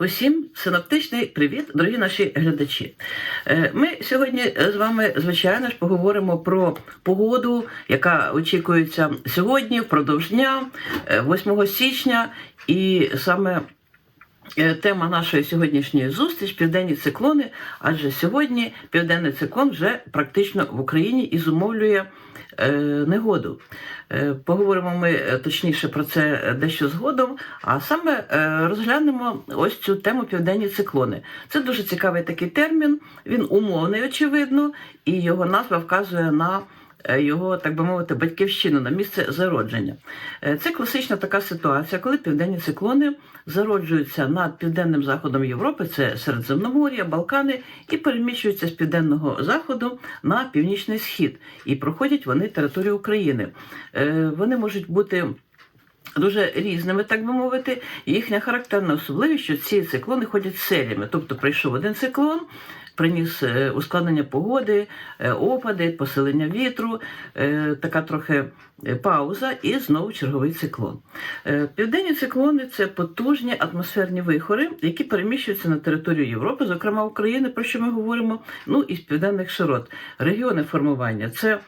Усім синоптичний привіт, дорогі наші глядачі. Е, Ми сьогодні з вами, звичайно ж, поговоримо про погоду, яка очікується сьогодні, впродовж дня, е, 8 січня, і саме. Е, Тема нашої сьогоднішньої зустріч південні циклони, адже сьогодні південний циклон вже практично в Україні і зумовлює е, негоду. Е, Поговоримо ми точніше про це дещо згодом, а саме розглянемо ось цю тему південні циклони. Це дуже цікавий такий термін, він умовний, очевидно, і його назва вказує на його, так би мовити, батьківщину, на місце зародження. Е, Це класична така ситуація, коли південні циклони зароджуються над південним заходом Європи, це Середземномор'я, Балкани, і переміщуються з південного заходу на північний схід. І проходять вони територію України. Е, Вони можуть бути. Дуже різними, так би мовити, їхня характерна особливість, що ці циклони ходять серіями. Тобто прийшов один циклон, приніс е, ускладнення погоди, е, опади, посилення вітру, е, така трохи пауза, і знову черговий циклон. Південні циклони це потужні атмосферні вихори, які переміщуються на територію Європи, зокрема України, про що ми говоримо, ну і з південних широт. Регіони формування це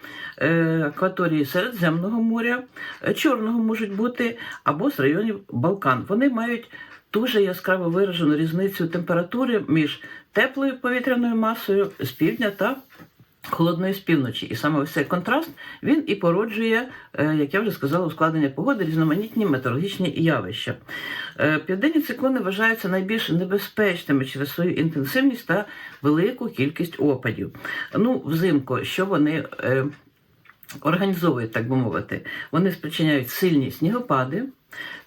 акваторії Середземного моря, Чорного можуть бути, або з районів Балкан. Вони мають дуже яскраво виражену різницю температури між теплою повітряною масою з півдня та холодної з півночі. І саме ось цей контраст він і породжує, е, як я вже сказала, ускладнення погоди, різноманітні метеорологічні явища. Е, Південні циклони вважаються найбільш небезпечними через свою інтенсивність та велику кількість опадів. Ну, взимку, що вони. Організовують, так би мовити, вони спричиняють сильні снігопади,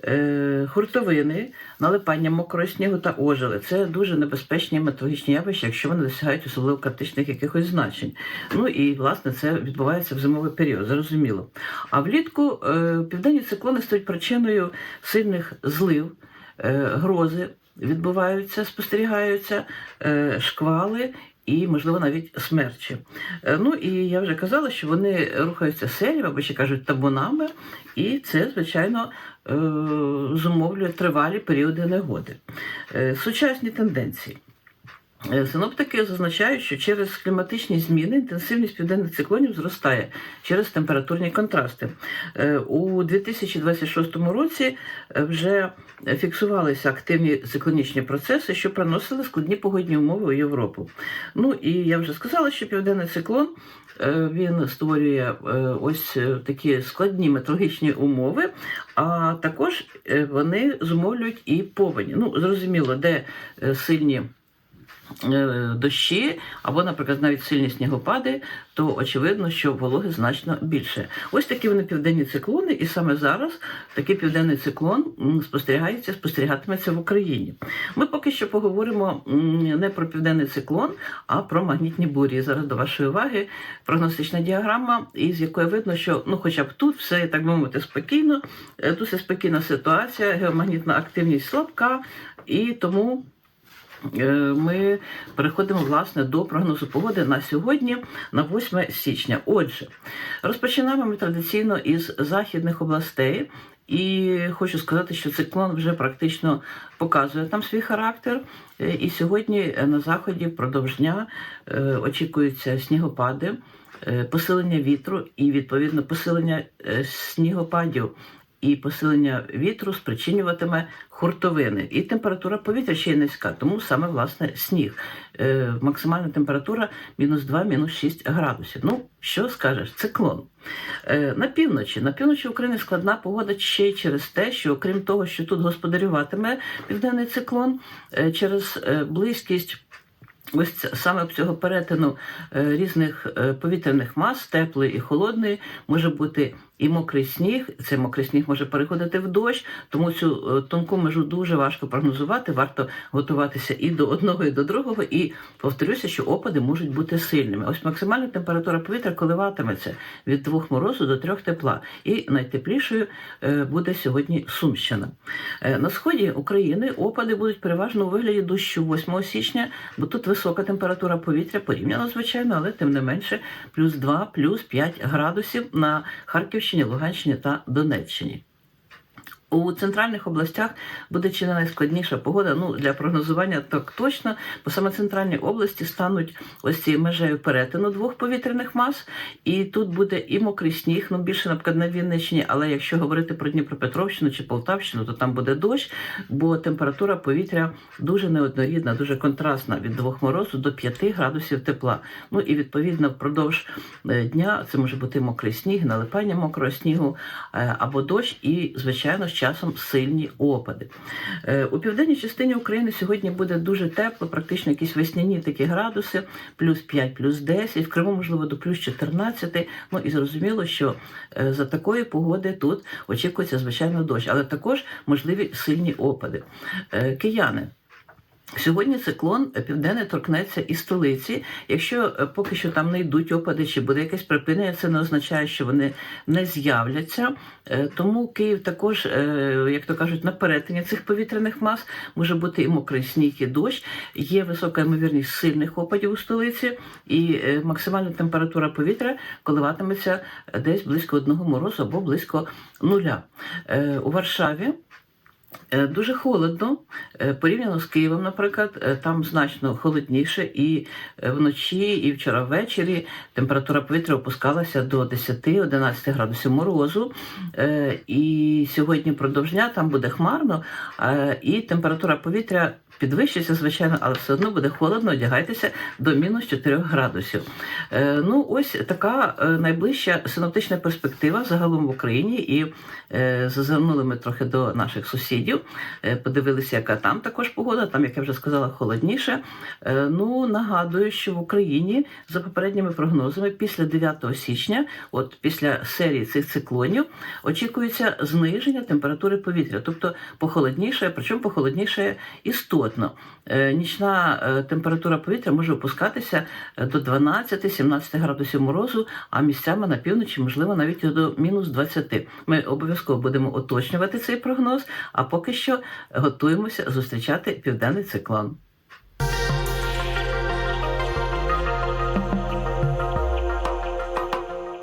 е, хуртовини, налипання мокрого снігу та ожили. Це дуже небезпечні метеорологічні явища, якщо вони досягають особливо критичних якихось значень. Ну і власне це відбувається в зимовий період, зрозуміло. А влітку е, південні циклони стають причиною сильних злив, е, грози відбуваються, спостерігаються, е, шквали. І, можливо, навіть смерчі. Е, Ну і я вже казала, що вони рухаються серіями, або ще кажуть табунами, і це, звичайно, е, зумовлює тривалі періоди негоди. Сучасні тенденції. Е, Синоптики зазначають, що через кліматичні зміни інтенсивність південних циклонів зростає через температурні контрасти. Е, У 2026 році е, вже фіксувалися активні циклонічні процеси, що приносили складні погодні умови у Європу. Ну і я вже сказала, що південний циклон він створює ось такі складні метеорологічні умови, а також вони зумовлюють і повені. Ну, зрозуміло, де сильні дощі, або, наприклад, навіть сильні снігопади, то очевидно, що вологи значно більше. Ось такі вони південні циклони, і саме зараз такий південний циклон спостерігається, спостерігатиметься в Україні. Ми поки що поговоримо не про південний циклон, а про магнітні бурі. Зараз до вашої уваги прогностична діаграма, із якої видно, що ну, хоча б тут все так би мовити спокійно, е, тут все спокійна ситуація, геомагнітна активність слабка, і тому. Е, Ми переходимо власне до прогнозу погоди на сьогодні, на 8 січня. Отже, розпочинаємо ми традиційно із західних областей. І хочу сказати, що циклон вже практично показує там свій характер. Е, І сьогодні на заході впродовж дня е, очікуються снігопади, е, посилення вітру і відповідно посилення е, снігопадів. І посилення вітру спричинюватиме хуртовини. І температура повітря ще й низька, тому саме власне сніг. Е, максимальна температура мінус 2, мінус 6 градусів. Ну, що скажеш, циклон. Е, на півночі. На півночі України складна погода ще й через те, що окрім того, що тут господарюватиме південний циклон, е, через е, близькість. Ось саме цього перетину е, різних е, повітряних мас, теплої і холодної, може бути і мокрий сніг. Цей мокрий сніг може переходити в дощ, тому цю е, тонку межу дуже важко прогнозувати. Варто готуватися і до одного, і до другого. І повторюся, що опади можуть бути сильними. Ось максимальна температура повітря коливатиметься від двох морозу до трьох тепла. І найтеплішою е, буде сьогодні Сумщина. Е, На сході України опади будуть переважно у вигляді дощу 8 січня, бо тут висока температура повітря порівняно звичайно, але тим не менше плюс 2, плюс 5 градусів на Харківщині, Луганщині та Донеччині. У центральних областях буде чи не найскладніша погода. Ну для прогнозування так точно, бо саме центральні області стануть ось цією межею перетину двох повітряних мас, і тут буде і мокрий сніг, ну більше наприклад на Вінниччині, але якщо говорити про Дніпропетровщину чи Полтавщину, то там буде дощ, бо температура повітря дуже неоднорідна, дуже контрастна від двох морозу до 5 градусів тепла. Ну і відповідно впродовж е, дня це може бути мокрий сніг, налипання мокрого снігу е, або дощ, і звичайно часом сильні опади. Е, У південній частині України сьогодні буде дуже тепло, практично якісь весняні такі градуси, плюс 5, плюс 10, в Криму, можливо, до плюс 14. Ну і зрозуміло, що е, за такої погоди тут очікується звичайно дощ, але також можливі сильні опади. Е, Кияни. Сьогодні циклон південний торкнеться і столиці. Якщо е, поки що там не йдуть опади, чи буде якесь припинення, це не означає, що вони не з'являться. Е, Тому Київ також, е, як то кажуть, на перетині цих повітряних мас може бути і мокрий сніг, і дощ. Є висока ймовірність сильних опадів у столиці, і е, максимальна температура повітря коливатиметься десь близько одного морозу або близько нуля. Е, У Варшаві. Е, Дуже холодно е, порівняно з Києвом, наприклад, е, там значно холодніше, і вночі, і вчора ввечері температура повітря опускалася до 10-11 градусів морозу. І сьогодні продовж дня там буде хмарно, і температура повітря підвищиться, звичайно, але все одно буде холодно, одягайтеся до мінус 4 градусів. Ну, ось така найближча синоптична перспектива загалом в Україні, і зазирнули ми трохи до наших сусідів, е, подивилися, яка там також погода, там, як я вже сказала, холодніше. Е, Ну, нагадую, що в Україні за попередніми прогнозами після 9 січня, от після серії цих циклонів, очікується зниження температури повітря, тобто похолодніше, причому похолодніше істотно. Е, Нічна температура повітря може опускатися до 12-17 градусів морозу, а місцями на півночі, можливо, навіть до мінус 20. Ми обов'язково будемо уточнювати цей прогноз, а поки що готуємося зустрічати південний циклон.